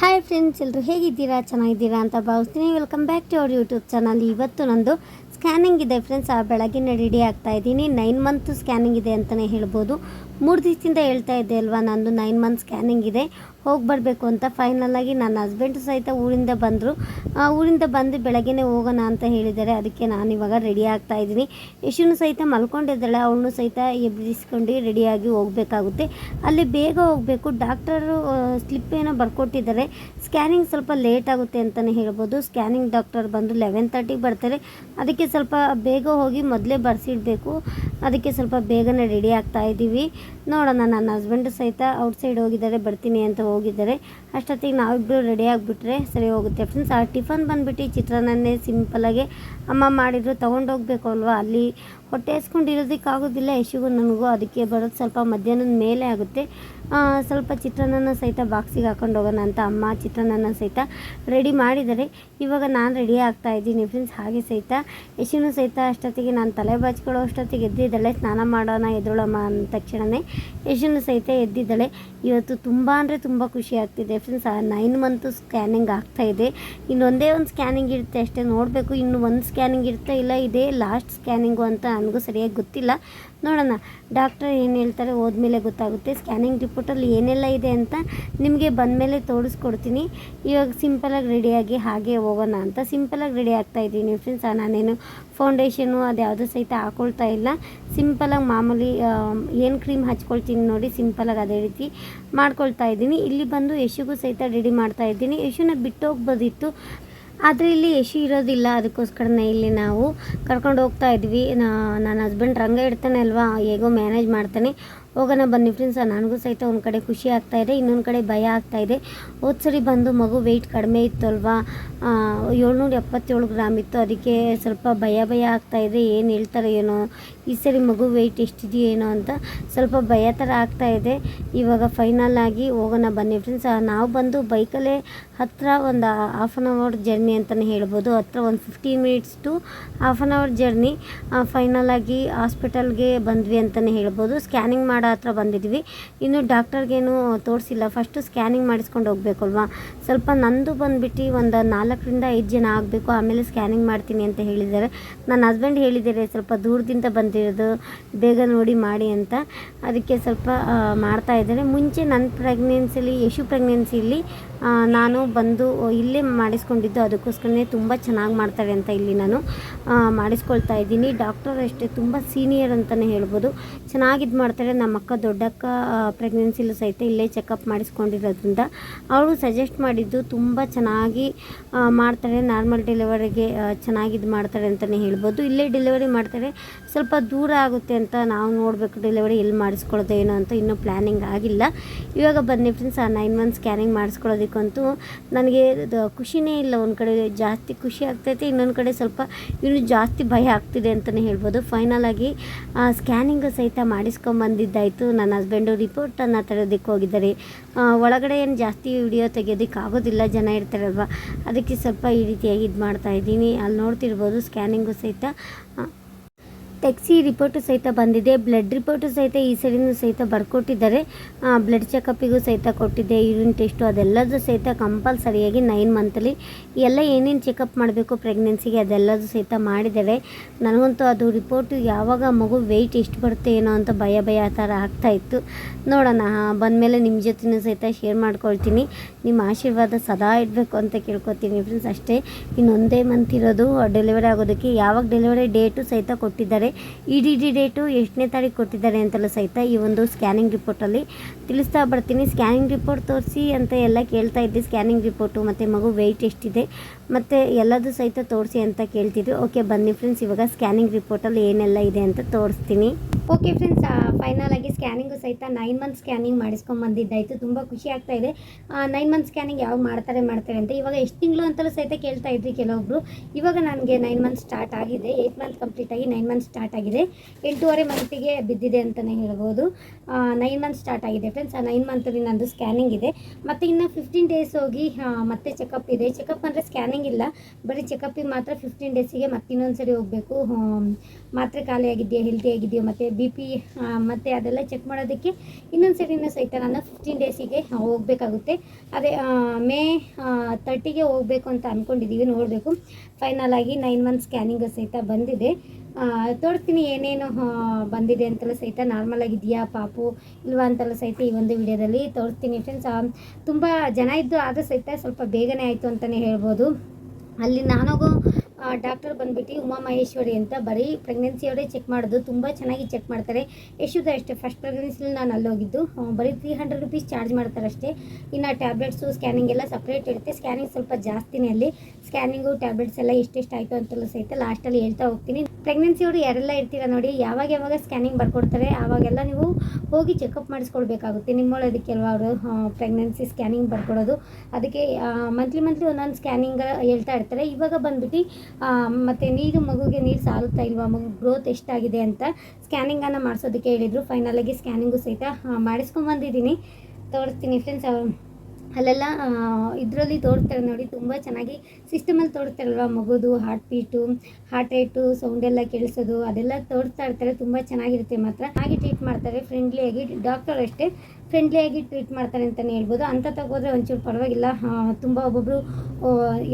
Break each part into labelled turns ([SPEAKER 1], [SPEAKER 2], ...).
[SPEAKER 1] Hi friends ಎಲ್ಲರೂ ಹೇಗಿದ್ದೀರಾ? ಚೆನ್ನಾಗಿದ್ದೀರಾ ಅಂತ ಭಾವಿಸ್ತೀನಿ. Welcome back to our YouTube channel ಇವತ್ತು ನಂದು ಸ್ಕ್ಯಾನಿಂಗ್ ಇದೆ ಫ್ರೆಂಡ್ಸ್ ಆ ಬೆಳಗ್ಗೆ ರೆಡಿ ಆಗ್ತಾ ಇದ್ದೀನಿ. ನೈನ್ ಮಂತ್ ಸ್ಕ್ಯಾನಿಂಗ್ ಇದೆ ಅಂತಲೇ ಹೇಳ್ಬೋದು. ಮೂರು ದಿವಸದಿಂದ ಹೇಳ್ತಾ ಇದ್ದೆ ಅಲ್ವಾ? ನಂದು ನೈನ್ ಮಂತ್ ಸ್ಕ್ಯಾನಿಂಗ್ ಇದೆ. ಹೋಗಿ ಬರಬೇಕು ಅಂತ ಫೈನಲ್ ಆಗಿ ನನ್ನ ಹಸ್ಬೆಂಡ್ ಸಹಿತ ಊರಿಂದ ಬಂದರು. ಊರಿಂದ ಬಂದು ಬೆಳಗ್ಗೆನೇ ಹೋಗೋಣ ಅಂತ ಹೇಳಿದ್ದಾರೆ. ಅದಕ್ಕೆ ನಾನು ಇವಾಗ ರೆಡಿ ಆಗ್ತಾ ಇದ್ದೀನಿ. ಯಶುನು ಸಹಿತ ಮಲ್ಕೊಂಡಿದ್ದಾಳೆ. ಅವಳನ್ನು ಸಹಿತ ಎಬ್ಬಿಸ್ಕೊಂಡು ರೆಡಿಯಾಗಿ ಹೋಗಬೇಕಾಗುತ್ತೆ. ಅಲ್ಲಿ ಬೇಗ ಹೋಗಬೇಕು. ಡಾಕ್ಟರು ಸ್ಲಿಪ್ ಏನೋ ಬರ್ಕೊಟ್ಟಿದ್ದಾರೆ. ಸ್ಕ್ಯಾನಿಂಗ್ ಸ್ವಲ್ಪ ಲೇಟ್ ಆಗುತ್ತೆ ಅಂತಲೇ ಹೇಳ್ಬೋದು. ಸ್ಕ್ಯಾನಿಂಗ್ ಡಾಕ್ಟರ್ ಬಂದು ಲೆವೆನ್ ತರ್ಟಿಗೆ ಬರ್ತಾರೆ. ಅದಕ್ಕೆ ಸ್ವಲ್ಪ ಬೇಗ ಹೋಗಿ ಮೊದಲೇ ಬರ್ಸಿಡಬೇಕು. ಅದಕ್ಕೆ ಸ್ವಲ್ಪ ಬೇಗನೆ ರೆಡಿ ಆಗ್ತಾ ಇದ್ದೀವಿ. ನೋಡೋಣ, ನನ್ನ ಹಸ್ಬೆಂಡು ಸಹಿತ ಔಟ್ಸೈಡ್ ಹೋಗಿದ್ದಾರೆ, ಬರ್ತೀನಿ ಅಂತ ಹೋಗಿದ್ದಾರೆ. ಅಷ್ಟೊತ್ತಿಗೆ ನಾವಿಬ್ಬರು ರೆಡಿ ಆಗಿಬಿಟ್ರೆ ಸರಿ ಹೋಗುತ್ತೆ. ಫ್ರೆಂಡ್ಸ್ ಆ ಟಿಫನ್ ಬಂದುಬಿಟ್ಟು ಚಿತ್ರಾನ್ನನೇ ಸಿಂಪಲಾಗಿ ಅಮ್ಮ ಮಾಡಿದ್ರು, ತೊಗೊಂಡೋಗ್ಬೇಕು ಅಲ್ವಾ? ಅಲ್ಲಿ ಹೊಟ್ಟೆ ಇರೋದಕ್ಕಾಗೋದಿಲ್ಲ ಯಶಿಗೂ ನನಗೂ. ಅದಕ್ಕೆ ಬರೋದು ಸ್ವಲ್ಪ ಮಧ್ಯಾಹ್ನದ ಮೇಲೆ ಆಗುತ್ತೆ. ಸ್ವಲ್ಪ ಚಿತ್ರಾನ್ನನ ಸಹಿತ ಬಾಕ್ಸಿಗೆ ಹಾಕೊಂಡು ಹೋಗೋಣ ಅಂತ ಅಮ್ಮ ಚಿತ್ರಾನ್ನನ ಸಹಿತ ರೆಡಿ ಮಾಡಿದ್ದಾರೆ. ಇವಾಗ ನಾನು ರೆಡಿ ಆಗ್ತಾ ಇದ್ದೀನಿ ಫ್ರೆಂಡ್ಸ್, ಹಾಗೆ ಸಹಿತ. ಯಶಿನೂ ಸಹಿತ ಅಷ್ಟೊತ್ತಿಗೆ ನಾನು ತಲೆ ಬಾಚ್ಕೊಳ್ಳೋ ಅಷ್ಟೊತ್ತಿಗೆ ಎದ್ದಿದ್ದಾಳೆ. ಸ್ನಾನ ಮಾಡೋಣ, ಎದುರುಳಮ್ಮ ಅಂದ ತಕ್ಷಣವೇ ಯಶಿನೂ ಸಹಿತ ಎದ್ದಿದ್ದಾಳೆ. ಇವತ್ತು ತುಂಬ ಅಂದರೆ ತುಂಬ ಖುಷಿ ಆಗ್ತಿದೆ ಫ್ರೆಂಡ್ಸ್. ನೈನ್ ಮಂತು ಸ್ಕ್ಯಾನಿಂಗ್ ಆಗ್ತಾ ಇದೆ. ಇನ್ನೊಂದೇ ಒಂದು ಸ್ಕ್ಯಾನಿಂಗ್ ಇರುತ್ತೆ ಅಷ್ಟೇ. ನೋಡಬೇಕು, ಇನ್ನು ಒಂದು ಸ್ಕ್ಯಾನಿಂಗ್ ಇರುತ್ತೆ ಇಲ್ಲ, ಇದೇ ಲಾಸ್ಟ್ ಸ್ಕ್ಯಾನಿಂಗು ಅಂತ ನನಗೂ ಸರಿಯಾಗಿ ಗೊತ್ತಿಲ್ಲ. ನೋಡೋಣ. ಡಾಕ್ಟರ್ ಏನು ಹೇಳ್ತಾರೆ ಹೋದ್ಮೇಲೆ ಗೊತ್ತಾಗುತ್ತೆ. ಸ್ಕ್ಯಾನಿಂಗ್ ರಿಪೋರ್ಟಲ್ಲಿ ಏನೆಲ್ಲ ಇದೆ ಅಂತ ನಿಮಗೆ ಬಂದಮೇಲೆ ತೋರಿಸ್ಕೊಡ್ತೀನಿ. ಇವಾಗ ಸಿಂಪಲಾಗಿ ರೆಡಿಯಾಗಿ ಹಾಗೆ ಹೋಗೋಣ ಅಂತ. ಸಿಂಪಲಾಗಿ ರೆಡಿ ಆಗ್ತಾ ಇದ್ದೀನಿ ಫ್ರೆಂಡ್ಸ್. ನಾನೇನು ಫೌಂಡೇಶನು ಅದು ಯಾವುದೂ ಸಹಿತ ಹಾಕೊಳ್ತಾ ಇಲ್ಲ. ಸಿಂಪಲಾಗಿ ಮಾಮೂಲಿ ಏನು ಕ್ರೀಮ್ ಹಚ್ಕೊಳ್ತೀನಿ ನೋಡಿ ಸಿಂಪಲಾಗಿ ಅದೇ ರೀತಿ ಮಾಡ್ಕೊಳ್ತಾ ಇದ್ದೀನಿ. ಇಲ್ಲಿ ಬಂದು ಯಶುಗೂ ಸಹಿತ ರೆಡಿ ಮಾಡ್ತಾ ಇದ್ದೀನಿ. ಯಶುನ ಬಿಟ್ಟು ಹೋಗ್ಬೋದಿತ್ತು ಆದರೆ ಇಲ್ಲಿ ಯಶು ಇರೋದಿಲ್ಲ ಅದಕ್ಕೋಸ್ಕರನೇ ಇಲ್ಲಿ ನಾವು ಕರ್ಕೊಂಡು ಹೋಗ್ತಾ ಇದ್ವಿ. ನನ್ನ ಹಸ್ಬೆಂಡ್ ರಂಗ ಇಡ್ತಾನೆ ಅಲ್ವಾ, ಹೇಗೋ ಮ್ಯಾನೇಜ್ ಮಾಡ್ತಾನೆ. ಹೋಗೋಣ ಬನ್ನಿ ಫ್ರೆಂಡ್ಸ್ ನನಗೂ ಸಹಿತ ಒಂದು ಕಡೆ ಖುಷಿ ಇದೆ, ಇನ್ನೊಂದು ಕಡೆ ಭಯ ಆಗ್ತಾ ಇದೆ. ಹೋದ ಸರಿ ಬಂದು ಮಗು ವೆಯ್ಟ್ ಕಡಿಮೆ ಇತ್ತು ಅಲ್ವಾ ಏಳ್ನೂರ ಎಪ್ಪತ್ತೇಳು ಗ್ರಾಮ್ ಇತ್ತು. ಅದಕ್ಕೆ ಸ್ವಲ್ಪ ಭಯ ಭಯ ಆಗ್ತಾ ಇದೆ. ಏನು ಹೇಳ್ತಾರೆ ಏನೋ? ಈ ಸರಿ ಮಗು ವೆಯ್ಟ್ ಎಷ್ಟಿದೆಯೇನೋ ಅಂತ ಸ್ವಲ್ಪ ಭಯ ಥರ ಇದೆ. ಇವಾಗ ಫೈನಲ್ ಆಗಿ ಹೋಗೋಣ ಬನ್ನಿ ಫ್ರೆಂಡ್ಸ್ ನಾವು ಬಂದು ಬೈಕಲ್ಲೇ ಹತ್ತಿರ ಒಂದು ಹಾಫ್ ಆನ್ ಅವರ್ ಜರ್ನಿ ಅಂತಲೇ ಹೇಳ್ಬೋದು. ಹತ್ತಿರ ಒಂದು fifteen minutes to half an hour journey final ಆಗಿ ಹಾಸ್ಪಿಟಲ್ಗೆ ಬಂದ್ವಿ ಅಂತಲೇ ಹೇಳ್ಬೋದು. ಸ್ಕ್ಯಾನಿಂಗ್ ಮಾಡೋ ಹತ್ರ ಬಂದಿದ್ವಿ ಇನ್ನು ಡಾಕ್ಟರ್ಗೇನು ತೋರಿಸಿಲ್ಲ. ಫಸ್ಟು ಸ್ಕ್ಯಾನಿಂಗ್ ಮಾಡಿಸ್ಕೊಂಡು ಹೋಗ್ಬೇಕಲ್ವಾ? ಸ್ವಲ್ಪ ನಂದು ಬಂದುಬಿಟ್ಟು ಒಂದು ನಾಲ್ಕರಿಂದ ಐದು ಜನ ಆಗಬೇಕು. ಆಮೇಲೆ ಸ್ಕ್ಯಾನಿಂಗ್ ಮಾಡ್ತೀನಿ ಅಂತ ಹೇಳಿದ್ದಾರೆ. ನನ್ನ ಹಸ್ಬೆಂಡ್ ಹೇಳಿದ್ದಾರೆ, ಸ್ವಲ್ಪ ದೂರದಿಂದ ಬಂದಿರೋದು, ಬೇಗ ನೋಡಿ ಮಾಡಿ ಅಂತ. ಅದಕ್ಕೆ ಸ್ವಲ್ಪ ಮಾಡ್ತಾ ಇದ್ದಾರೆ. ಮುಂಚೆ ನನ್ನ ಪ್ರೆಗ್ನೆನ್ಸಿಲಿ, ಯಶು ಪ್ರೆಗ್ನೆನ್ಸಿಲಿ ನಾನು ಬಂದು ಇಲ್ಲೇ ಮಾಡಿಸ್ಕೊಂಡಿದ್ದು. ಅದಕ್ಕೋಸ್ಕರನೇ ತುಂಬ ಚೆನ್ನಾಗಿ ಮಾಡ್ತಾರೆ ಅಂತ ಇಲ್ಲಿ ನಾನು ಮಾಡಿಸ್ಕೊಳ್ತಾ ಇದ್ದೀನಿ. ಡಾಕ್ಟರ್ ಅಷ್ಟೇ, ತುಂಬ ಸೀನಿಯರ್ ಅಂತಲೇ ಹೇಳ್ಬೋದು. ಚೆನ್ನಾಗಿ ಇದು ಮಾಡ್ತಾರೆ. ನಮ್ಮ ಅಕ್ಕ ದೊಡ್ಡಕ್ಕ ಪ್ರೆಗ್ನೆನ್ಸಿಲೂ ಸಹಿತ ಇಲ್ಲೇ ಚೆಕಪ್ ಮಾಡಿಸ್ಕೊಂಡಿರೋದ್ರಿಂದ ಅವಳು ಸಜೆಸ್ಟ್ ಮಾಡಿದ್ದು ತುಂಬ ಚೆನ್ನಾಗಿ ಮಾಡ್ತಾರೆ ನಾರ್ಮಲ್ ಡೆಲಿವರಿಗೆ ಚೆನ್ನಾಗಿ ಇದು ಮಾಡ್ತಾರೆ ಅಂತಲೇ ಹೇಳ್ಬೋದು. ಇಲ್ಲೇ ಡೆಲಿವರಿ ಮಾಡ್ತಾರೆ. ಸ್ವಲ್ಪ ದೂರ ಆಗುತ್ತೆ ಅಂತ ನಾವು ನೋಡಬೇಕು ಡೆಲಿವರಿ ಎಲ್ಲಿ ಮಾಡಿಸ್ಕೊಳ್ಳೋದು ಏನೋ ಅಂತ ಇನ್ನೂ ಪ್ಲ್ಯಾನಿಂಗ್ ಆಗಿಲ್ಲ. ಇವಾಗ ಬನ್ನಿ ಫ್ರೆಂಡ್ಸ್ ಆ ನೈನ್ ಮಂತ್ ಸ್ಕ್ಯಾನಿಂಗ್ ಮಾಡಿಸ್ಕೊಳ್ಳೋದಕ್ಕಂತೂ ನನಗೆ ಖುಷಿನೇ ಇಲ್ಲ. ಒಂದು ಕಡೆ ಜಾಸ್ತಿ ಖುಷಿ ಆಗ್ತೈತೆ, ಇನ್ನೊಂದು ಕಡೆ ಸ್ವಲ್ಪ ಇನ್ನೂ ಜಾಸ್ತಿ ಭಯ ಆಗ್ತಿದೆ ಅಂತಲೇ ಹೇಳ್ಬೋದು. ಫೈನಲ್ ಆಗಿ ಸ್ಕ್ಯಾನಿಂಗ್ ಸಹಿತ ಮಾಡಿಸ್ಕೊಂಬಂದಿದ್ದಾಯಿತು. ನನ್ನ ಹಸ್ಬೆಂಡು ರಿಪೋರ್ಟನ್ನು ತರೋದಕ್ಕೆ ಹೋಗಿದ್ದಾರೆ. ಒಳಗಡೆ ಏನು ಜಾಸ್ತಿ ವಿಡಿಯೋ ತೆಗೆಯೋದಕ್ಕೆ ಆಗೋದಿಲ್ಲ ಜನ ಇರ್ತಾರಲ್ವ. ಅದಕ್ಕೆ ಸ್ವಲ್ಪ ಈ ರೀತಿಯಾಗಿ ಇದು ಮಾಡ್ತಾ ಇದ್ದೀನಿ. ಅಲ್ಲಿ ನೋಡ್ತಿರ್ಬೋದು ಸ್ಕ್ಯಾನಿಂಗು ಸಹಿತ ಟೆಕ್ಸಿ ರಿಪೋರ್ಟು ಸಹಿತ ಬಂದಿದೆ. ಬ್ಲಡ್ ರಿಪೋರ್ಟು ಸಹಿತ ಈ ಸರಿನೂ ಸಹಿತ ಬರ್ಕೊಟ್ಟಿದ್ದಾರೆ. ಬ್ಲಡ್ ಚೆಕಪ್ಪಿಗೂ ಸಹಿತ ಕೊಟ್ಟಿದ್ದೆ ಯೂರಿನ್ ಟೆಸ್ಟು ಅದೆಲ್ಲದೂ ಸಹಿತ ಕಂಪಲ್ಸರಿಯಾಗಿ ನೈನ್ ಮಂತಲ್ಲಿ ಎಲ್ಲ ಏನೇನು ಚೆಕಪ್ ಮಾಡಬೇಕು ಪ್ರೆಗ್ನೆನ್ಸಿಗೆ ಅದೆಲ್ಲದೂ ಸಹಿತ ಮಾಡಿದ್ದಾರೆ ನನಗಂತೂ ಅದು ರಿಪೋರ್ಟು ಯಾವಾಗ ಮಗು ವೆಯ್ಟ್ ಎಷ್ಟು ಬರುತ್ತೆ ಏನೋ ಅಂತ ಭಯ ಭಯ ಆ ಥರ ಆಗ್ತಾ ಇತ್ತು. ನೋಡೋಣ ಬಂದಮೇಲೆ ನಿಮ್ಮ ಜೊತೆನೂ ಸಹಿತ ಶೇರ್ ಮಾಡ್ಕೊಳ್ತೀನಿ. ನಿಮ್ಮ ಆಶೀರ್ವಾದ ಸದಾ ಇಡಬೇಕು ಅಂತ ಕೇಳ್ಕೊತೀನಿ ಫ್ರೆಂಡ್ಸ್ ಅಷ್ಟೇ. ಇನ್ನೊಂದೇ ಮಂತ್ ಇರೋದು ಡೆಲಿವರಿ ಆಗೋದಕ್ಕೆ ಯಾವಾಗ ಡೆಲಿವರಿ ಡೇಟು ಸಹಿತ ಕೊಟ್ಟಿದ್ದಾರೆ. ಇ ಡಿ ಡಿ ಡೇಟು ಎಷ್ಟನೇ ತಾರೀಕು ಕೊಟ್ಟಿದ್ದಾರೆ ಅಂತಲೂ ಸಹಿತ ಈ ಒಂದು ಸ್ಕ್ಯಾನಿಂಗ್ ರಿಪೋರ್ಟಲ್ಲಿ ತಿಳಿಸ್ತಾ ಬರ್ತೀನಿ. ಸ್ಕ್ಯಾನಿಂಗ್ ರಿಪೋರ್ಟ್ ತೋರಿಸಿ ಅಂತ ಎಲ್ಲ ಕೇಳ್ತಾ ಇದ್ದೆ. ಸ್ಕ್ಯಾನಿಂಗ್ ರಿಪೋರ್ಟು ಮತ್ತು ಮಗು ವೆಯ್ಟ್ ಎಷ್ಟಿದೆ ಮತ್ತು ಎಲ್ಲದೂ ಸಹಿತ ತೋರಿಸಿ ಅಂತ ಕೇಳ್ತಿದ್ರು ಓಕೆ, ಬನ್ನಿ ಫ್ರೆಂಡ್ಸ್, ಇವಾಗ ಸ್ಕ್ಯಾನಿಂಗ್ ರಿಪೋರ್ಟಲ್ಲಿ ಏನೆಲ್ಲ ಇದೆ ಅಂತ ತೋರಿಸ್ತೀನಿ. ಓಕೆ ಫ್ರೆಂಡ್ಸ್ ಫೈನಲ್ ಆಗಿ ಸ್ಕ್ಯಾನಿಂಗು ಸಹಿತ ನೈನ್ ಮಂತ್ ಸ್ಕ್ಯಾನಿಂಗ್ ಮಾಡಿಸ್ಕೊಂಡು ಬಂದಿದ್ದಾಯಿತು. ತುಂಬ ಖುಷಿ ಆಗ್ತಾ ಇದೆ. ನೈನ್ ಮಂತ್ ಸ್ಕ್ಯಾನಿಂಗ್ ಯಾವಾಗ ಮಾಡ್ತಾರೆ ಮಾಡ್ತಾರೆ ಅಂತ ಇವಾಗ ಎಷ್ಟು ತಿಂಗಳು ಅಂತಲೂ ಸಹಿತ ಕೇಳ್ತಾ ಇದ್ರಿ ಕೆಲವೊಬ್ರು. ಇವಾಗ ನನಗೆ ನೈನ್ ಮಂತ್ ಸ್ಟಾರ್ಟ್ ಆಗಿದೆ. ಏಯ್ಟ್ ಮಂತ್ ಕಂಪ್ಲೀಟ್ ಆಗಿ ನೈನ್ ಮಂತ್ ಸ್ಟಾರ್ಟ್ ಆಗಿದೆ. ಎಂಟೂವರೆ ಮಂತಿಗೆ ಬಿದ್ದಿದೆ ಅಂತಲೇ ಹೇಳ್ಬೋದು. ನೈನ್ ಮಂತ್ ಸ್ಟಾರ್ಟ್ ಆಗಿದೆ ಫ್ರೆಂಡ್ಸ್ ಆ ನೈನ್ ಮಂತಲ್ಲಿ ನಂದು ಸ್ಕ್ಯಾನಿಂಗ್ ಇದೆ. ಮತ್ತು ಇನ್ನು ಫಿಫ್ಟೀನ್ ಡೇಸ್ ಹೋಗಿ ಮತ್ತೆ ಚೆಕಪ್ ಇದೆ. ಚೆಕಪ್ ಅಂದರೆ ಸ್ಕ್ಯಾನಿಂಗ್ ಇಲ್ಲ. ಬರೀ ಚೆಕಪ್ಪಿಗೆ ಮಾತ್ರ ಫಿಫ್ಟೀನ್ ಡೇಸಿಗೆ ಮತ್ತೆ ಇನ್ನೊಂದು ಸರಿ ಹೋಗಬೇಕು ಮಾತ್ರೆ ಖಾಲಿ ಆಗಿದೆಯಾ ಹೆಲ್ತಿ ಆಗಿದೆಯೋ, ಮತ್ತು ಬಿ ಪಿ ಮತ್ತು ಅದೆಲ್ಲ ಚೆಕ್ ಮಾಡೋದಕ್ಕೆ ಇನ್ನೊಂದು ಸರಿನೂ ಸಹಿತ ನಾನು ಫಿಫ್ಟೀನ್ ಡೇಸಿಗೆ ಹೋಗಬೇಕಾಗುತ್ತೆ. ಅದೇ ಮೇ ತರ್ಟಿಗೆ ಹೋಗಬೇಕು ಅಂತ ಅಂದ್ಕೊಂಡಿದ್ದೀವಿ ನೋಡಬೇಕು. ಫೈನಲ್ ಆಗಿ ನೈನ್ ಮಂತ್ ಸ್ಕ್ಯಾನಿಂಗ್ ಸಹಿತ ಬಂದಿದೆ. ತೋರಿಸ್ತೀನಿ ಏನೇನು ಬಂದಿದೆ ಅಂತೆಲ್ಲ ಸಹಿತ ನಾರ್ಮಲ್ ಆಗಿದೆಯಾ ಪಾಪು, ಇಲ್ವಾ ಅಂತೆಲ್ಲ ಸಹಿತ ಈ ಒಂದು ವಿಡಿಯೋದಲ್ಲಿ ತೋರಿಸ್ತೀನಿ ಫ್ರೆಂಡ್ಸ್ ತುಂಬ ಜನ ಇದ್ದು ಆದರೂ ಸಹಿತ ಸ್ವಲ್ಪ ಬೇಗನೆ ಆಯಿತು ಅಂತಲೇ ಹೇಳ್ಬೋದು. ಅಲ್ಲಿ ನಾನೋಗೋ ಡಾಕ್ಟರ್ ಬಂದ್ಬಿಟ್ಟು ಉಮಾ ಮಹೇಶ್ವರಿ ಅಂತ ಬರೀ ಪ್ರೆಗ್ನೆನ್ಸಿಯವರೇ ಚೆಕ್ ಮಾಡೋದು ತುಂಬ ಚೆನ್ನಾಗಿ ಚೆಕ್ ಮಾಡ್ತಾರೆ. ಎಷ್ಟು ಅಷ್ಟೇ ಫಸ್ಟ್ ಪ್ರೆಗ್ನೆನ್ಸಿಲಿ ನಾನು ಅಲ್ಲಿ ಹೋಗಿದ್ದು ಆ, ಬರೀ ತ್ರೀ ಹಂಡ್ರೆಡ್ ರುಪೀಸ್ ಚಾರ್ಜ್ ಮಾಡ್ತಾರೆ ಅಷ್ಟೇ. ಇನ್ನು ಟ್ಯಾಬ್ಲೆಟ್ಸು ಸ್ಕ್ಯಾನಿಂಗ್ ಎಲ್ಲ ಸಪ್ರೇಟ್ ಇರುತ್ತೆ. ಸ್ಕ್ಯಾನಿಂಗ್ ಸ್ವಲ್ಪ ಜಾಸ್ತಿನೇ ಅಲ್ಲಿ. ಸ್ಕ್ಯಾನಿಂಗು ಟ್ಯಾಬ್ಲೆಟ್ಸ್ ಎಲ್ಲ ಎಷ್ಟೆಷ್ಟು ಆಯಿತು ಅಂತೆಲ್ಲ ಸಹಿತ ಲಾಸ್ಟಲ್ಲಿ ಹೇಳ್ತಾ ಹೋಗ್ತೀನಿ. ಪ್ರೆಗ್ನೆನ್ಸಿಯವರು ಯಾರೆಲ್ಲ ಇರ್ತೀರ ನೋಡಿ ಯಾವಾಗ ಯಾವಾಗ ಸ್ಕ್ಯಾನಿಂಗ್ ಬರ್ಕೊಡ್ತಾರೆ ಆವಾಗೆಲ್ಲ ನೀವು ಹೋಗಿ ಚೆಕಪ್ ಮಾಡಿಸ್ಕೊಳ್ಬೇಕಾಗುತ್ತೆ ನಿಮ್ಮೊಳದಕ್ಕೆ ಕೆಲವರು ಪ್ರೆಗ್ನೆನ್ಸಿ ಸ್ಕ್ಯಾನಿಂಗ್ ಬರ್ಕೊಡೋದು. ಅದಕ್ಕೆ ಮಂತ್ಲಿ ಮಂತ್ಲಿ ಒಂದೊಂದು ಸ್ಕ್ಯಾನಿಂಗ್ ಹೇಳ್ತಾ ಇರ್ತಾರೆ. ಇವಾಗ ಬಂದ್ಬಿಟ್ಟು ಮತ್ತು ನೀರು ಮಗುಗೆ ನೀರು ಸಾಲುತ್ತಾ ಇಲ್ವಾ? ಮಗು ಗ್ರೋತ್ ಎಷ್ಟಾಗಿದೆ ಅಂತ ಸ್ಕ್ಯಾನಿಂಗನ್ನು ಮಾಡಿಸೋದಕ್ಕೆ ಹೇಳಿದರು. ಫೈನಲಾಗಿ ಸ್ಕ್ಯಾನಿಂಗು ಸಹಿತ ಮಾಡಿಸ್ಕೊಂಬಂದಿದ್ದೀನಿ ತೋರಿಸ್ತೀನಿ ಫ್ರೆಂಡ್ಸ್ ಅಲ್ಲೆಲ್ಲ ಇದರಲ್ಲಿ ತೋರಿಸ್ತಾರೆ ನೋಡಿ, ತುಂಬ ಚೆನ್ನಾಗಿ ಸಿಸ್ಟಮಲ್ಲಿ ತೋರಿಸ್ತಾರಲ್ವ ಮಗುದು heart beat heart rate sound ಎಲ್ಲ ಕೇಳಿಸೋದು, ಅದೆಲ್ಲ ತೋರಿಸ್ತಾ ಇರ್ತಾರೆ. ತುಂಬ ಚೆನ್ನಾಗಿರುತ್ತೆ ಮಾತ್ರ. ಹಾಗೆ ಟ್ರೀಟ್ ಮಾಡ್ತಾರೆ ಫ್ರೆಂಡ್ಲಿಯಾಗಿ ಡಾಕ್ಟರ್ ಅಷ್ಟೇ. ಫ್ರೆಂಡ್ಲಿಯಾಗಿ ಟ್ರೀಟ್ ಮಾಡ್ತಾರೆ ಅಂತಲೇ ಹೇಳ್ಬೋದು. ಅಂತ ತಗೋದ್ರೆ ಒಂಚೂರು ಪರವಾಗಿಲ್ಲ. ತುಂಬ ಒಬ್ಬೊಬ್ಬರು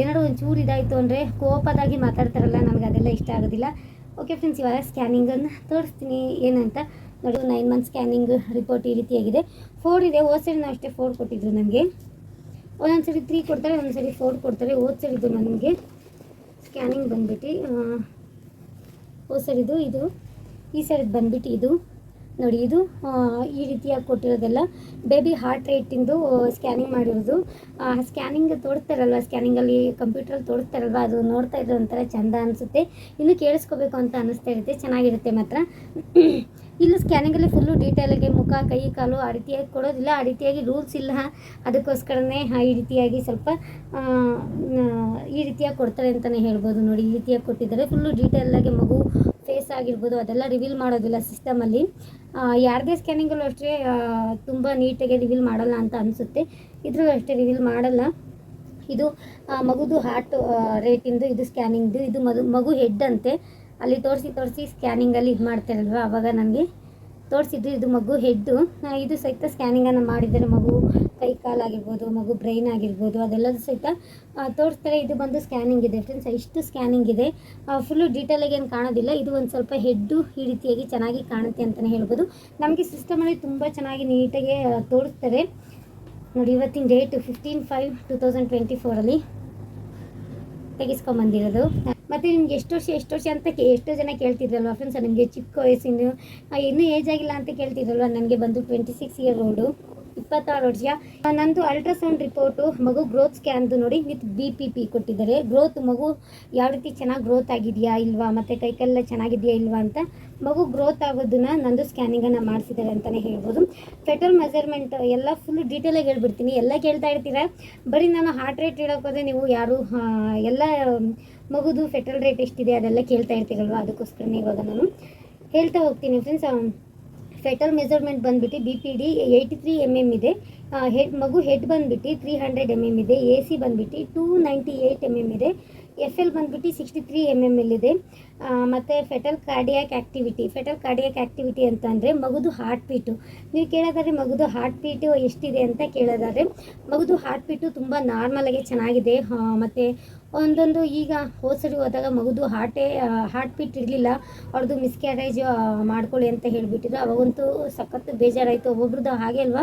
[SPEAKER 1] ಏನಾದ್ರು ಒಂಚೂರು ಇದಾಯಿತು ಅಂದರೆ ಕೋಪದಾಗಿ ಮಾತಾಡ್ತಾರಲ್ಲ ನನಗೆ ಅದೆಲ್ಲ ಇಷ್ಟ ಆಗೋದಿಲ್ಲ. ಓಕೆ ಫ್ರೆಂಡ್ಸ್ ಇವಾಗ ಸ್ಕ್ಯಾನಿಂಗನ್ನು ತೋರಿಸ್ತೀನಿ. ಏನಂತ? ನೋಡಿ ನೈನ್ ಮಂತ್ ಸ್ಕ್ಯಾನಿಂಗ್ ರಿಪೋರ್ಟ್ ಈ ರೀತಿಯಾಗಿದೆ ಫೋರ್ ಇದೆ, ಹೋದ ಅಷ್ಟೇ ಫೋರ್ ಕೊಟ್ಟಿದ್ರು ನನಗೆ ಒಂದೊಂದು ಸರಿ ತ್ರೀ ಕೊಡ್ತಾರೆ, ಒಂದೊಂದು ಸರಿ ಫೋರ್ ಕೊಡ್ತಾರೆ. ಹೋದ ಇದು ನನಗೆ ಸ್ಕ್ಯಾನಿಂಗ್ ಬಂದ್ಬಿಟ್ಟು ಹೋದ ಇದು, ಈ ಸರಿದು ಬಂದ್ಬಿಟ್ಟು ಇದು. ನೋಡಿ, ಇದು ಈ ರೀತಿಯಾಗಿ ಕೊಟ್ಟಿರೋದೆಲ್ಲ ಬೇಬಿ ಹಾರ್ಟ್ ರೇಟಿಂದು ಸ್ಕ್ಯಾನಿಂಗ್ ಮಾಡಿರೋದು. ಸ್ಕ್ಯಾನಿಂಗ್ ತೋರಿಸ್ತಾರಲ್ವ? ಸ್ಕ್ಯಾನಿಂಗಲ್ಲಿ ಕಂಪ್ಯೂಟ್ರಲ್ಲಿ ತೋರಿಸ್ತಾರಲ್ವ? ಅದು ನೋಡ್ತಾ ಇದ್ರೆ ಒಂಥರ ಚಂದ ಅನಿಸುತ್ತೆ. ಇನ್ನು ಕೇಳಿಸ್ಕೋಬೇಕು ಅಂತ ಅನಿಸ್ತಾ ಇರುತ್ತೆ. ಚೆನ್ನಾಗಿರುತ್ತೆ ಮಾತ್ರ. ಇಲ್ಲಿ ಸ್ಕ್ಯಾನಿಂಗಲ್ಲಿ ಫುಲ್ಲು ಡೀಟೇಲಾಗಿ ಮುಖ, ಕೈ, ಕಾಲು ಆ ರೀತಿಯಾಗಿ ಕೊಡೋದಿಲ್ಲ. ಆ ರೀತಿಯಾಗಿ ರೂಲ್ಸ್ ಇಲ್ಲ. ಅದಕ್ಕೋಸ್ಕರನೇ ಈ ರೀತಿಯಾಗಿ ಸ್ವಲ್ಪ ಈ ರೀತಿಯಾಗಿ ಕೊಡ್ತಾರೆ ಅಂತಲೇ ಹೇಳ್ಬೋದು. ನೋಡಿ, ಈ ರೀತಿಯಾಗಿ ಕೊಟ್ಟಿದ್ದಾರೆ. ಫುಲ್ಲು ಡೀಟೇಲಾಗಿ ಮಗು ಫೇಸ್ ಆಗಿರ್ಬೋದು, ಅದೆಲ್ಲ ರಿವೀಲ್ ಮಾಡೋದಿಲ್ಲ ಸಿಸ್ಟಮಲ್ಲಿ ಯಾರದೇ ಸ್ಕ್ಯಾನಿಂಗಲ್ಲೂ ಅಷ್ಟೇ ತುಂಬ ನೀಟಾಗಿ ರಿವೀಲ್ ಮಾಡಲ್ಲ ಅಂತ ಅನಿಸುತ್ತೆ. ಇದ್ರೂ ಅಷ್ಟೇ ರಿವೀಲ್ ಮಾಡಲ್ಲ. ಇದು ಮಗುದು ಹಾರ್ಟ್ ರೇಟಿಂದು ಇದು ಸ್ಕ್ಯಾನಿಂಗ್ದು ಇದು ಮಗು ಮಗು ಹೆಡ್ ಅಂತೆ. ಅಲ್ಲಿ ತೋರಿಸಿ ತೋರಿಸಿ ಸ್ಕ್ಯಾನಿಂಗಲ್ಲಿ ಇದು ಮಾಡ್ತಾರಲ್ವ, ಅವಾಗ ನನಗೆ. ತೋರಿಸಿದ್ದು, ಇದು ಮಗು ಹೆಡ್ಡು. ಇದು ಸಹಿತ ಸ್ಕ್ಯಾನಿಂಗನ್ನು ಮಾಡಿದ್ದಾರೆ ಮಗು ಕೈ ಕಾಲಾಗಿರ್ಬೋದು ಮಗು ಬ್ರೈನ್ ಆಗಿರ್ಬೋದು, ಅದೆಲ್ಲದೂ ಸಹಿತ ತೋರಿಸ್ತಾರೆ. ಇದು ಬಂದು ಸ್ಕ್ಯಾನಿಂಗ್ ಇದೆ ಫ್ರೆಂಡ್ಸ್ ಇಷ್ಟು ಸ್ಕ್ಯಾನಿಂಗ್ ಇದೆ. ಫುಲ್ಲು ಡೀಟೇಲಾಗಿ ಏನು ಕಾಣೋದಿಲ್ಲ. ಇದು ಒಂದು ಸ್ವಲ್ಪ ಹೆಡ್ಡು ಈ ರೀತಿಯಾಗಿ ಚೆನ್ನಾಗಿ ಕಾಣುತ್ತೆ ಅಂತಲೇ ಹೇಳ್ಬೋದು. ನಮಗೆ ಸಿಸ್ಟಮಲ್ಲಿ ತುಂಬ ಚೆನ್ನಾಗಿ ನೀಟಾಗಿ ತೋರಿಸ್ತಾರೆ. ನೋಡಿ, ಇವತ್ತಿನ date fifteen five two thousand twenty ಫೋರಲ್ಲಿ ತೆಗಿಸ್ಕೊಂಬಂದಿರೋದು ಮತ್ತು ನಿಮ್ಗೆ ಎಷ್ಟು ವರ್ಷ ಎಷ್ಟು ವರ್ಷ ಅಂತ ಎಷ್ಟೋ ಜನ ಕೇಳ್ತಿದ್ರಲ್ವ ಫ್ರೆಂಡ್ಸ್ ನಿಮಗೆ ಚಿಕ್ಕ ವಯಸ್ಸಿನ ಇನ್ನೂ ಏಜ್ ಆಗಿಲ್ಲ ಅಂತ ಕೇಳ್ತಿದ್ರಲ್ವ? ನನಗೆ ಬಂದು ಟ್ವೆಂಟಿ ಸಿಕ್ಸ್ ಇಯರ್ ಓಲ್ಡು ಇಪ್ಪತ್ತಾರು ವರ್ಷ. ನಂದು ಅಲ್ಟ್ರಾಸೌಂಡ್ ರಿಪೋರ್ಟು ಮಗು ಗ್ರೋತ್ ಸ್ಕ್ಯಾನ್ದು ನೋಡಿ ವಿತ್ ಬಿ ಪಿ ಪಿ ಕೊಟ್ಟಿದ್ದಾರೆ. ಗ್ರೋತ್ ಮಗು ಯಾವ ರೀತಿ ಚೆನ್ನಾಗಿ ಗ್ರೋತ್ ಆಗಿದೆಯಾ ಇಲ್ವಾ, ಮತ್ತು ಕೈಕಲ್ಲ ಚೆನ್ನಾಗಿದೆಯಾ ಇಲ್ವಾ ಅಂತ ಮಗು ಗ್ರೋತ್ ಆಗೋದನ್ನ ನಂದು ಸ್ಕ್ಯಾನಿಂಗನ್ನು ಮಾಡಿಸಿದ್ದಾರೆ ಅಂತಲೇ ಹೇಳ್ಬೋದು. ಫೆಟಲ್ ಮೆಜರ್ಮೆಂಟ್ ಎಲ್ಲ ಫುಲ್ ಡೀಟೇಲಾಗಿ ಹೇಳ್ಬಿಡ್ತೀನಿ. ಎಲ್ಲ ಕೇಳ್ತಾ ಇರ್ತೀರಾ? ಬರೀ ನಾನು ಹಾರ್ಟ್ ರೇಟ್ ಹೇಳೋಕೋದ್ರೆ ನೀವು ಯಾರು ಎಲ್ಲ ಮಗುದು ಫೆಟಲ್ ರೇಟ್ ಎಷ್ಟಿದೆ ಅದೆಲ್ಲ ಕೇಳ್ತಾ ಇರ್ತೀರಲ್ವ? ಅದಕ್ಕೋಸ್ಕರನೇ ಇವಾಗ ನಾನು ಹೇಳ್ತಾ ಹೋಗ್ತೀನಿ ಫ್ರೆಂಡ್ಸ್ ಫೆಟಲ್ ಮೆಜರ್ಮೆಂಟ್ ಬಂದ್ಬಿಟ್ಟು B P D eighty three M M ಇದೆ ಹೆಡ್ ಮಗು ಹೆಡ್ ಬಂದ್ಬಿಟ್ಟು ತ್ರೀ ಹಂಡ್ರೆಡ್ ಎಂ ಎಂ ಇದೆ. ಎ ಸಿ ಬಂದ್ಬಿಟ್ಟು two ninety eight M M ಇದೆ. ಎಫ್ ಎಲ್ ಬಂದ್ಬಿಟ್ಟು sixty three M M L ಇದೆ ಮತ್ತು fetal cardiac activity fetal cardiac activity ಅಂತ ಅಂದರೆ ಮಗುದು ಹಾರ್ಟ್ ಬೀಟು ನೀವು ಕೇಳೋದಾದ್ರೆ ಮಗುದು ಹಾರ್ಟ್ ಬೀಟು ಎಷ್ಟಿದೆ ಅಂತ ಕೇಳೋದಾದರೆ ಮಗುದು ಹಾರ್ಟ್ ಬೀಟು ತುಂಬ ನಾರ್ಮಲಾಗಿ ಚೆನ್ನಾಗಿದೆ. ಮತ್ತು ಒಂದೊಂದು ಈಗ ಹೋದ್ಸರಿ ಹೋದಾಗ ಮಗುದು ಹಾರ್ಟೇ ಹಾರ್ಟ್ ಬೀಟ್ ಇರಲಿಲ್ಲ. ಅವ್ರದ್ದು ಮಿಸ್ಕ್ಯಾರೇಜ್ ಮಾಡ್ಕೊಳ್ಳಿ ಅಂತ ಹೇಳಿಬಿಟ್ಟಿದ್ರು. ಅವಾಗಂತೂ ಸಖತ್ತು ಬೇಜಾರಾಯಿತು. ಒಬ್ಬೊಬ್ರದ್ದು ಹಾಗೆ ಅಲ್ವಾ?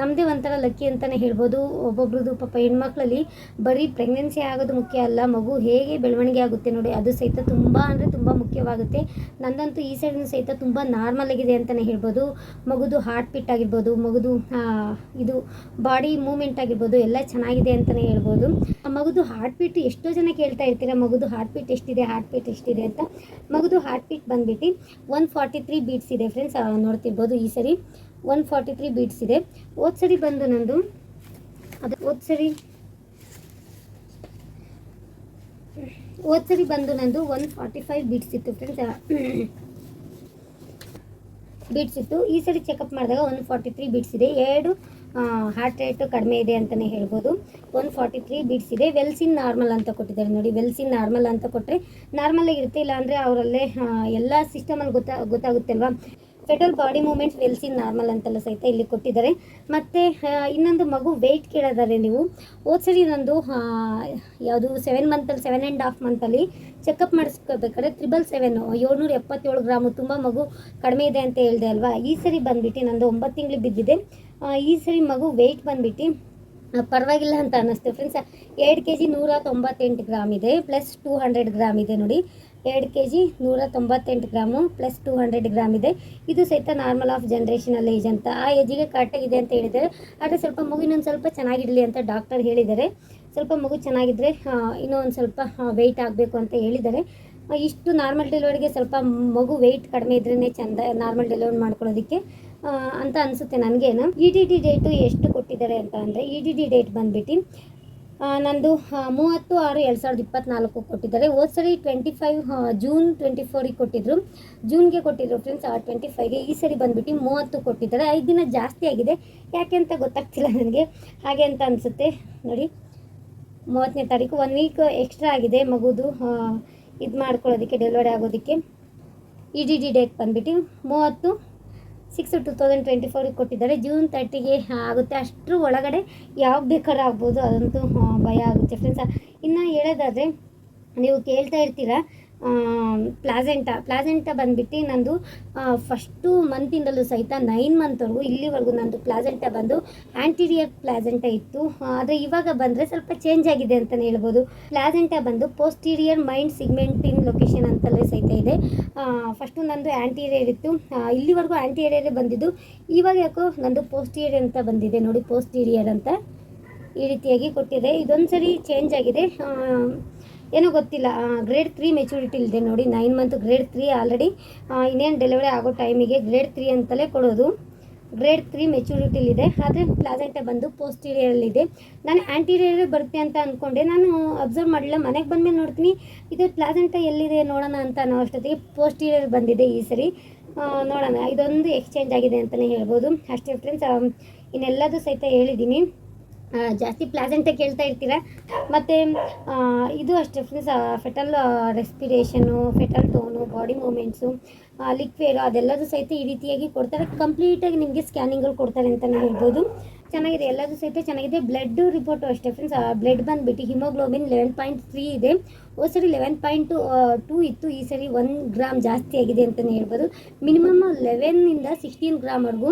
[SPEAKER 1] ನಮ್ಮದೇ ಒಂಥರ ಲಕ್ಕಿ ಅಂತಲೇ ಹೇಳ್ಬೋದು. ಒಬ್ಬೊಬ್ರದ್ದು ಪಾಪ ಹೆಣ್ಮಕ್ಳಲ್ಲಿ ಬರೀ ಪ್ರೆಗ್ನೆನ್ಸಿ ಆಗೋದು ಮುಖ್ಯ ಅಲ್ಲ. ಮಗು ಹೇಗೆ ಬೆಳವಣಿಗೆ ಆಗುತ್ತೆ ನೋಡಿ, ಅದು ಸಹಿತ ತುಂಬ ಅಂದರೆ ತುಂಬ ಮುಖ್ಯವಾಗುತ್ತೆ. ನಂದಂತೂ ಈ ಸೈಡ್ನ ಸಹಿತ ತುಂಬ ನಾರ್ಮಲ್ ಆಗಿದೆ ಅಂತಲೇ ಹೇಳ್ಬೋದು. ಮಗುದು ಹಾರ್ಟ್ ಬಿಟ್ ಆಗಿರ್ಬೋದು, ಮಗುದು ಇದು ಬಾಡಿ ಮೂಮೆಂಟ್ ಆಗಿರ್ಬೋದು, ಎಲ್ಲ ಚೆನ್ನಾಗಿದೆ ಅಂತಲೇ ಹೇಳ್ಬೋದು. ಮಗುದು ಹಾರ್ಟ್ ಬಿಟ್ ಎಷ್ಟೋ ಜನ ಕೇಳ್ತಾ ಇರ್ತೀರ, ಮಗುದು ಹಾರ್ಟ್ ಬೀಟ್ ಎಷ್ಟಿದೆ ಹಾರ್ಟ್ ಬೀಟ್ ಎಷ್ಟಿದೆ ಅಂತ. ಮಗುದು ಹಾರ್ಟ್ ಬಿಟ್ ಬಂದ್ಬಿಟ್ಟು ಒನ್ ಫಾರ್ಟಿ ತ್ರೀ ಬೀಟ್ಸ್ ಇದೆ ಫ್ರೆಂಡ್ಸ್ ನೋಡ್ತಿರ್ಬೋದು ಈ ಸರಿ. ಒನ್ ಫಾರ್ಟಿ ತ್ರೀ ಬೀಟ್ಸ್ ಇದೆ. ಹೋದ ಸರಿ ಬಂದು ನಂದು, ಅದು ಹೋದ ಸರಿ. ಸರಿ ಬಂದು ನಂದು ಒನ್ ಫಾರ್ಟಿ ಫೈವ್ ಬೀಟ್ಸ್ ಇತ್ತು ಫ್ರೆಂಡ್ಸ್ ಬೀಟ್ಸ್ ಇತ್ತು. ಈ ಸರಿ ಚೆಕಪ್ ಮಾಡಿದಾಗ ಒನ್ ಫಾರ್ಟಿ ತ್ರೀ ಬೀಟ್ಸ್ ಇದೆ. ಎರಡು ಹಾರ್ಟ್ ರೇಟು ಕಡಿಮೆ ಇದೆ ಅಂತಲೇ ಹೇಳ್ಬೋದು. ಒನ್ ಫಾರ್ಟಿ ತ್ರೀ ಬೀಟ್ಸ್ ಇದೆ. ವೆಲ್ಸಿನ್ ನಾರ್ಮಲ್ ಅಂತ ಕೊಟ್ಟಿದ್ದಾರೆ ನೋಡಿ. ವೆಲ್ಸಿನ್ ನಾರ್ಮಲ್ ಅಂತ ಕೊಟ್ಟರೆ ನಾರ್ಮಲಾಗಿರುತ್ತೆ ಇಲ್ಲಾಂದರೆ ಅವರಲ್ಲೇ ಎಲ್ಲ ಸಿಸ್ಟಮಲ್ಲಿ ಗೊತ್ತಾ ಗೊತ್ತಾಗುತ್ತೆ ಅಲ್ವಾ ಫೆಟಲ್ ಬಾಡಿ ಮೂಮೆಂಟ್ಸ್ ವೆಲ್ಸಿನ್ ನಾರ್ಮಲ್ ಅಂತೆಲ್ಲ ಸಹಿತ ಇಲ್ಲಿ ಕೊಟ್ಟಿದ್ದಾರೆ. ಮತ್ತು ಇನ್ನೊಂದು ಮಗು ವೆಯ್ಟ್ ಕೇಳಿದ್ದಾರೆ ನೀವು ಹೋದ ಸರಿ ನಂದು ಯಾವುದು ಸೆವೆನ್ ಮಂತಲ್ಲಿ ಸೆವೆನ್ ಆ್ಯಂಡ್ ಹಾಫ್ ಮಂತಲ್ಲಿ ಚೆಕಪ್ ಮಾಡಿಸ್ಕೋಬೇಕಾದ್ರೆ ತ್ರಿಬಲ್ ಸೆವೆನ್ ಏಳ್ನೂರ ಎಪ್ಪತ್ತೇಳು ಗ್ರಾಮು ತುಂಬ ಮಗು ಕಡಿಮೆ ಇದೆ ಅಂತ ಹೇಳಿದೆ ಅಲ್ವಾ? ಈ ಸರಿ ಬಂದುಬಿಟ್ಟು ನಂದು ಒಂಬತ್ತು ತಿಂಗಳು ಬಿದ್ದಿದೆ. ಈ ಸರಿ ಮಗು ವೆಯ್ಟ್ ಬಂದುಬಿಟ್ಟು ಪರವಾಗಿಲ್ಲ ಅಂತ ಅನ್ನಿಸ್ತು. ಫ್ರೆಂಡ್ಸ್ ಎರಡು ಕೆ ಜಿ ನೂರ ತೊಂಬತ್ತೆಂಟು ಗ್ರಾಮ್ ಇದೆ ಪ್ಲಸ್ ಟೂ ಹಂಡ್ರೆಡ್ ಗ್ರಾಮ್ ಇದೆ ನೋಡಿ. ಎರಡು ಕೆ ಜಿ ನೂರ ತೊಂಬತ್ತೆಂಟು gram plus two hundred gram ಇದೆ. ಇದು ಸಹಿತ ನಾರ್ಮಲ್ ಆಫ್ ಜನ್ರೇಷನಲ್ ಏಜ್ ಅಂತ. ಆ ಏಜಿಗೆ ಕರೆಕ್ಟಾಗಿದೆ ಅಂತ ಹೇಳಿದ್ದಾರೆ. ಆದರೆ ಸ್ವಲ್ಪ ಮಗು ಇನ್ನೊಂದು ಸ್ವಲ್ಪ ಚೆನ್ನಾಗಿರಲಿ ಅಂತ ಡಾಕ್ಟರ್ ಹೇಳಿದ್ದಾರೆ. ಸ್ವಲ್ಪ ಮಗು ಚೆನ್ನಾಗಿದ್ದರೆ ಇನ್ನೂ ಒಂದು ಸ್ವಲ್ಪ ವೆಯ್ಟ್ ಆಗಬೇಕು ಅಂತ ಹೇಳಿದ್ದಾರೆ. ಇಷ್ಟು ನಾರ್ಮಲ್ ಡೆಲಿವರಿಗೆ ಸ್ವಲ್ಪ ಮಗು ವೆಯ್ಟ್ ಕಡಿಮೆ ಇದ್ರೇ ಚೆಂದ, ನಾರ್ಮಲ್ ಡೆಲಿವರಿ ಮಾಡ್ಕೊಳ್ಳೋದಕ್ಕೆ ಅಂತ ಅನಿಸುತ್ತೆ ನನಗೇನು. ಇ ಡಿ ಡಿ ಡೇಟು ಎಷ್ಟು ಕೊಟ್ಟಿದ್ದಾರೆ ಅಂತ ಅಂದರೆ ಇ ಡಿ ಡಿ ಡೇಟ್ ಬಂದುಬಿಟ್ಟು ನಂದು ಆ, ಮೂವತ್ತು ಆರು ಎರಡು ಸಾವಿರದ ಇಪ್ಪತ್ನಾಲ್ಕು ಕೊಟ್ಟಿದ್ದಾರೆ. ಹೋದ ಸರಿ ಟ್ವೆಂಟಿ ಫೈವ್ ಜೂನ್ ಟ್ವೆಂಟಿ ಫೋರಿಗೆ ಕೊಟ್ಟಿದ್ದರು ಜೂನ್ಗೆ ಕೊಟ್ಟಿದ್ದರು ಫ್ರೆಂಡ್ಸ್ ಟ್ವೆಂಟಿ ಫೈವ್ಗೆ ಈ ಸರಿ ಬಂದುಬಿಟ್ಟು ಮೂವತ್ತು ಕೊಟ್ಟಿದ್ದಾರೆ. ಐದು ದಿನ ಜಾಸ್ತಿ ಆಗಿದೆ. ಯಾಕೆ ಅಂತ ಗೊತ್ತಾಗ್ತಿಲ್ಲ ನನಗೆ. ಹಾಗೆ ಅಂತ ಅನಿಸುತ್ತೆ. ನೋಡಿ ಮೂವತ್ತನೇ ತಾರೀಕು ಒನ್ ವೀಕ್ ಎಕ್ಸ್ಟ್ರಾ ಆಗಿದೆ ಮಗುದು. ಇದು ಮಾಡ್ಕೊಳ್ಳೋದಕ್ಕೆ ಡೆಲಿವರಿ ಆಗೋದಕ್ಕೆ. ಇ ಡಿ ಡಿ ಡೇಟ್ ಬಂದುಬಿಟ್ಟು ಮೂವತ್ತು. ಸಿಕ್ಸ್ ಟು ತೌಸಂಡ್ ಟ್ವೆಂಟಿ ಫೋರಿಗೆ ಕೊಟ್ಟಿದ್ದಾರೆ. ಜೂನ್ ತರ್ಟಿಗೆ ಆಗುತ್ತೆ. ಅಷ್ಟರ ಒಳಗಡೆ ಯಾವಾಗ ಬೇಕಾದ್ರೂ ಆಗ್ಬೋದು. ಅದಂತೂ ಭಯ ಆಗುತ್ತೆ. ಫ್ರೆಂಡ್ಸ್ ಇನ್ನು ಹೇಳೋದಾದರೆ, ನೀವು ಕೇಳ್ತಾ ಇರ್ತೀರಾ ಪ್ಲಾಸೆಂಟಾ. ಪ್ಲಾಸೆಂಟಾ ಬಂದ್ಬಿಟ್ಟು ನಂದು ಫಸ್ಟು ಮಂತಿಂದಲೂ ಸಹಿತ ನೈನ್ ಮಂತ್ವರೆಗೂ ಇಲ್ಲಿವರೆಗೂ ನಂದು ಪ್ಲಾಸೆಂಟಾ ಬಂದು ಆ್ಯಂಟೀರಿಯರ್ ಪ್ಲಾಸೆಂಟಾ ಇತ್ತು. ಆದರೆ ಇವಾಗ ಬಂದರೆ ಸ್ವಲ್ಪ ಚೇಂಜ್ ಆಗಿದೆ ಅಂತಲೇ ಹೇಳ್ಬೋದು. ಪ್ಲಾಸೆಂಟಾ ಬಂದು ಪೋಸ್ಟೀರಿಯರ್ ಮೈಂಡ್ ಸಿಗ್ಮೆಂಟಿನ್ ಲೊಕೇಶನ್ ಅಂತಲೇ ಸಹಿತ ಇದೆ. ಫಸ್ಟು ನಂದು ಆ್ಯಂಟೀರಿಯರ್ ಇತ್ತು. ಇಲ್ಲಿವರೆಗೂ ಆ್ಯಂಟೀರಿಯರೇ ಬಂದಿದ್ದು. ಇವಾಗ ಯಾಕೋ ನಂದು ಪೋಸ್ಟೀರಿಯರ್ ಅಂತ ಬಂದಿದೆ. ನೋಡಿ ಪೋಸ್ಟೀರಿಯರ್ ಅಂತ ಈ ರೀತಿಯಾಗಿ ಕೊಟ್ಟಿದೆ. ಇದೊಂದು ಸರಿ ಚೇಂಜ್ ಆಗಿದೆ ಏನೋ ಗೊತ್ತಿಲ್ಲ. ಗ್ರೇಡ್ ತ್ರೀ ಮೆಚುರಿಟಿ ಇದೆ ನೋಡಿ nine month grade three already ಇನ್ನೇನು ಡೆಲಿವರಿ ಆಗೋ ಟೈಮಿಗೆ ಗ್ರೇಡ್ ತ್ರೀ ಅಂತಲೇ ಕೊಡೋದು. ಗ್ರೇಡ್ ತ್ರೀ ಮೆಚುರಿಟಿಲಿದೆ ಆದರೆ ಪ್ಲಾಸೆಂಟ ಬಂದು ಪೋಸ್ಟೀರಿಯರಲ್ಲಿದೆ ನಾನು ಆ್ಯಂಟೀರಿಯರ್ ಬರುತ್ತೆ ಅಂತ ಅಂದ್ಕೊಂಡೆ ನಾನು ಅಬ್ಸರ್ವ್ ಮಾಡಲಿಲ್ಲ. ಮನೆಗೆ ಬಂದಮೇಲೆ ನೋಡ್ತೀನಿ, ಇದು ಪ್ಲಾಸೆಂಟ ಎಲ್ಲಿದೆ ನೋಡೋಣ ಅಂತ ಅನ್ನೋ ಅಷ್ಟೊತ್ತಿಗೆ ಪೋಸ್ಟೀರಿಯರ್ ಬಂದಿದೆ ಈ ಸರಿ. ನೋಡೋಣ. ಇದೊಂದು ಎಕ್ಸ್ಚೇಂಜ್ ಆಗಿದೆ ಅಂತಲೇ ಹೇಳ್ಬೋದು. ಅಷ್ಟೇ ಫ್ರೆಂಡ್ಸ್ ಇನ್ನೆಲ್ಲದೂ ಸಹಿತ ಹೇಳಿದ್ದೀನಿ. ಜಾಸ್ತಿ ಪ್ಲಾಸೆಂಟೇ ಕೇಳ್ತಾ ಇರ್ತೀರ? ಮತ್ತು ಇದು ಅಷ್ಟೇ friends fetal respiration fetal tone body movements liquor ಅದೆಲ್ಲದೂ ಸಹಿತ ಈ ರೀತಿಯಾಗಿ ಕೊಡ್ತಾರೆ. ಕಂಪ್ಲೀಟಾಗಿ ನಿಮಗೆ ಸ್ಕ್ಯಾನಿಂಗ್ಗಳು ಕೊಡ್ತಾರೆ ಅಂತಲೇ ಹೇಳ್ಬೋದು. ಚೆನ್ನಾಗಿದೆ, ಎಲ್ಲದೂ ಸಹಿತ ಚೆನ್ನಾಗಿದೆ. ಬ್ಲಡ್ ರಿಪೋರ್ಟು ಅಷ್ಟೇ ಫ್ರೆಂಡ್ಸ್ ಬ್ಲಡ್ ಬಂದುಬಿಟ್ಟು ಹಿಮೋಗ್ಲೋಬಿನ್ ಲೆವೆನ್ ಪಾಯಿಂಟ್ ತ್ರೀ ಇದೆ. ಹೋದ ಸರಿ ಲೆವೆನ್ ಪಾಯಿಂಟ್ ಟೂ ಇತ್ತು. ಈ ಸರಿ ಒನ್ ಗ್ರಾಮ್ ಜಾಸ್ತಿ ಆಗಿದೆ ಅಂತಲೇ ಹೇಳ್ಬೋದು. ಮಿನಿಮಮ್ ಲೆವೆನ್ನಿಂದ ಸಿಕ್ಸ್ಟೀನ್ ಗ್ರಾಮ್ವರೆಗೂ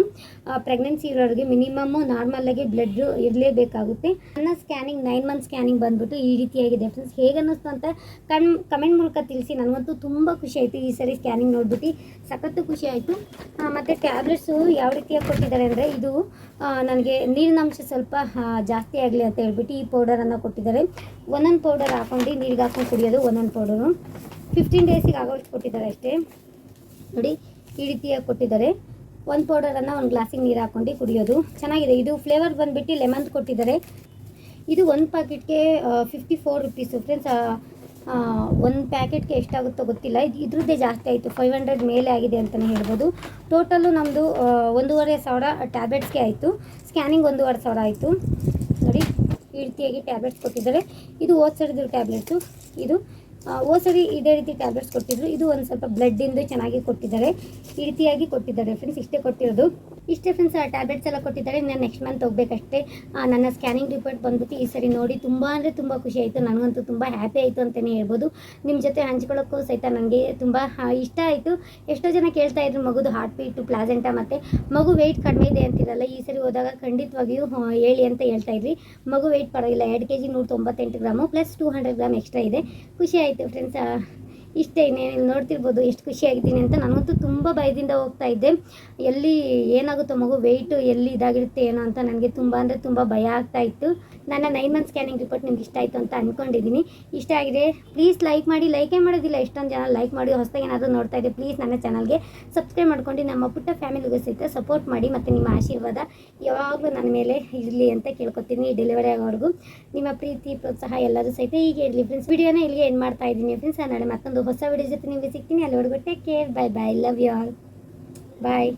[SPEAKER 1] ಪ್ರೆಗ್ನೆನ್ಸಿ ಇರೋರಿಗೆ ಮಿನಿಮಮ್ಮು ನಾರ್ಮಲಾಗಿ ಬ್ಲಡ್ ಇರಲೇಬೇಕಾಗುತ್ತೆ. ನನ್ನ ಸ್ಕ್ಯಾನಿಂಗ್ ನೈನ್ ಮಂತ್ ಸ್ಕ್ಯಾನಿಂಗ್ ಬಂದ್ಬಿಟ್ಟು ಈ ರೀತಿಯಾಗಿದೆ ಫ್ರೆಂಡ್ಸ್ ಹೇಗೆ ಅನ್ನಿಸ್ತು ಅಂತ ಕಣ್ ಕಮೆಂಟ್ ಮೂಲಕ ತಿಳಿಸಿ. ನನಗಂತೂ ತುಂಬ ಖುಷಿ ಆಯಿತು ಈ ಸರಿ ಸ್ಕ್ಯಾನಿಂಗ್ ನೋಡ್ಬಿಟ್ಟು. ಸಖತ್ತು ಖುಷಿ ಆಯಿತು. ಮತ್ತು ಟ್ಯಾಬ್ಲೆಟ್ಸು ಯಾವ ರೀತಿಯಾಗಿ ಕೊಟ್ಟಿದ್ದಾರೆ ಅಂದರೆ ಇದು ನನಗೆ ನೀರಿನಂಶ ಸ್ವಲ್ಪ ಜಾಸ್ತಿ ಆಗಲಿ ಅಂತ ಹೇಳ್ಬಿಟ್ಟು ಈ ಪೌಡರನ್ನು ಕೊಟ್ಟಿದ್ದಾರೆ. ಒಂದೊಂದು ಪೌಡರ್ ಹಾಕೊಂಡು, ನೀರಿಗೆ ಹಾಕೊಂಡು ಕುಡಿಯೋದು ಒಂದೊಂದು ಪೌಡರು ಫಿಫ್ಟೀನ್ ಡೇಸಿಗೆ ಆಗೋಷ್ಟು ಕೊಟ್ಟಿದ್ದಾರೆ ಅಷ್ಟೇ. ನೋಡಿ, ಈ ರೀತಿಯಾಗಿ ಕೊಟ್ಟಿದ್ದಾರೆ. ಒಂದು ಪೌಡರನ್ನು ಒಂದು ಗ್ಲಾಸಿಗೆ ನೀರು ಹಾಕೊಂಡು ಕುಡಿಯೋದು. ಚೆನ್ನಾಗಿದೆ. ಇದು ಫ್ಲೇವರ್ ಬಂದುಬಿಟ್ಟು ಲೆಮನ್ ಕೊಟ್ಟಿದ್ದಾರೆ. ಇದು ಒಂದು ಪ್ಯಾಕೆಟ್ಗೆ ಫಿಫ್ಟಿ ಫೋರ್ ರುಪೀಸು ಫ್ರೆಂಡ್ಸ್ ಒಂದು ಪ್ಯಾಕೆಟ್ಗೆ ಎಷ್ಟಾಗುತ್ತೋ ಗೊತ್ತಿಲ್ಲ. ಇದು, ಇದ್ರದ್ದೇ ಜಾಸ್ತಿ ಆಯಿತು. ಫೈವ್ ಹಂಡ್ರೆಡ್ ಮೇಲೆ ಆಗಿದೆ ಅಂತಲೇ ಹೇಳ್ಬೋದು. ಟೋಟಲು ನಮ್ಮದು ಒಂದೂವರೆ ಸಾವಿರ ಟ್ಯಾಬ್ಲೆಟ್ಸ್ಗೆ ಆಯಿತು. ಸ್ಕ್ಯಾನಿಂಗ್ ಒಂದೂವರೆ ಸಾವಿರ ಆಯಿತು. ಈ ರೀತಿಯಾಗಿ ಟ್ಯಾಬ್ಲೆಟ್ಸ್ ಕೊಟ್ಟಿದ್ದಾರೆ. ಇದು ಹೋದ ಸರಿದು ಟ್ಯಾಬ್ಲೆಟ್ಸು. ಇದು ಹೋದ್ ಸರಿ ಇದೇ ರೀತಿ ಟ್ಯಾಬ್ಲೆಟ್ಸ್ ಕೊಟ್ಟಿದ್ರು ಇದು ಒಂದು ಸ್ವಲ್ಪ ಬ್ಲಡ್ಡಿಂದು ಚೆನ್ನಾಗಿ ಕೊಟ್ಟಿದ್ದಾರೆ. ಈ ರೀತಿಯಾಗಿ ಕೊಟ್ಟಿದ್ದಾರೆ ಫ್ರೆಂಡ್ಸ್ ಇಷ್ಟೇ ಕೊಟ್ಟಿರೋದು. ಇಷ್ಟೇ ಫ್ರೆಂಡ್ಸ್ ಆ ಟ್ಯಾಬ್ಲೆಟ್ಸ್ ಎಲ್ಲ ಕೊಟ್ಟಿದ್ದಾರೆ. ನಾನು ನೆಕ್ಸ್ಟ್ ಮಂತ್ ಹೋಗ್ಬೇಕಷ್ಟೇ. ನನ್ನ ಸ್ಕ್ಯಾನಿಂಗ್ ರಿಪೋರ್ಟ್ ಬಂದ್ಬಿಟ್ಟು ಈ ಸರಿ ನೋಡಿ, ತುಂಬ ಅಂದರೆ ತುಂಬ ಖುಷಿ ಆಯಿತು. ನನಗಂತೂ ತುಂಬ ಹ್ಯಾಪಿ ಆಯಿತು ಅಂತಲೇ ಹೇಳ್ಬೋದು. ನಿಮ್ಮ ಜೊತೆ ಹಂಚ್ಕೊಳ್ಳೋಕ್ಕೂ ಸಹಿತ ನನಗೆ ತುಂಬ ಇಷ್ಟ ಆಯಿತು. ಎಷ್ಟೋ ಜನ ಕೇಳ್ತಾ ಇದ್ರು, ಮಗುದು ಹಾರ್ಟ್ ಬೀಟು ಪ್ಲಾಸೆಂಟ ಮತ್ತು. ಮಗು ವೆಯ್ಟ್ ಕಡಿಮೆ ಇದೆ ಅಂತಿರಲ್ಲ, ಈ ಸರಿ ಹೋದಾಗ ಖಂಡಿತವಾಗಿಯೂ ಹೇಳಿ ಅಂತ ಹೇಳ್ತಾ ಇದ್ರಿ. ಮಗು ವೆಯ್ಟ್ ಪರವಾಗಿಲ್ಲ, ಎರಡು ಕೆ ಜಿ ನೂರ ತೊಂಬತ್ತೆಂಟು gram plus two hundred gram extra ಇದೆ. ಖುಷಿ ಆಯಿತು. ಫ್ರೆಂಡ್ಸ್ ಇಷ್ಟೇ ಇನ್ನೇನು ನೋಡ್ತಿರ್ಬೋದು, ಎಷ್ಟು ಖುಷಿಯಾಗಿದ್ದೀನಿ ಅಂತ ನನಗಂತೂ ತುಂಬ ಭಯದಿಂದ ಹೋಗ್ತಾ ಇದ್ದೆ. ಎಲ್ಲಿ ಏನಾಗುತ್ತೋ ಮಗು ವೆಯ್ಟು ಎಲ್ಲಿ ಇದಾಗಿರುತ್ತೆ ಏನೋ ಅಂತ ನನಗೆ ತುಂಬ ಅಂದರೆ ತುಂಬ ಭಯ ಆಗ್ತಾ ಇತ್ತು. ನನ್ನ ನೈನ್ ಮಂತ್ ಸ್ಕ್ಯಾನಿಂಗ್ ರಿಪೋರ್ಟ್ ನಿಮ್ಗೆ ಇಷ್ಟ ಆಯಿತು ಅಂತ ಅಂದ್ಕೊಂಡಿದ್ದೀನಿ ಇಷ್ಟ ಆಗಿದೆ ಪ್ಲೀಸ್ ಲೈಕ್ ಮಾಡಿ ಲೈಕೇ ಮಾಡೋದಿಲ್ಲ, ಎಷ್ಟೊಂದು ಜನ ಲೈಕ್ ಮಾಡಿ, ಹೊಸದಾಗಿ ಏನಾದರೂ ನೋಡ್ತಾ ಇದ್ದೆ ಪ್ಲೀಸ್ ನನ್ನ ಚಾನಲ್ಗೆ ಸಬ್ಸ್ಕ್ರೈಬ್ ಮಾಡ್ಕೊಂಡು ನಮ್ಮ ಪುಟ್ಟ ಫ್ಯಾಮಿಲಿಗೂ ಸಹಿತ ಸಪೋರ್ಟ್ ಮಾಡಿ ಮತ್ತು ನಿಮ್ಮ ಆಶೀರ್ವಾದ ಯಾವಾಗಲೂ ನನ್ನ ಮೇಲೆ ಇರಲಿ ಅಂತ ಕೇಳ್ಕೊತೀನಿ ಡೆಲಿವರಿ ಆಗೋವರೆಗೂ. ನಿಮ್ಮ ಪ್ರೀತಿ, ಪ್ರೋತ್ಸಾಹ ಎಲ್ಲರೂ ಸಹಿತ ಈಗ ಇರಲಿ ಫ್ರೆಂಡ್ಸ್ ವಿಡಿಯೋನ ಇಲ್ಲಿಗೆ ಏನು ಮಾಡ್ತಾ ಇದ್ದೀನಿ ಫ್ರೆಂಡ್ಸ್ ನಾಳೆ ಮತ್ತೊಂದು ಹೊಸ ವಿಡಿಯೋ ಜೊತೆ ನಿಮಗೆ ಸಿಗ್ತೀನಿ. ಅಲ್ಲಿವರೆಗೂ take care bye bye love you all bye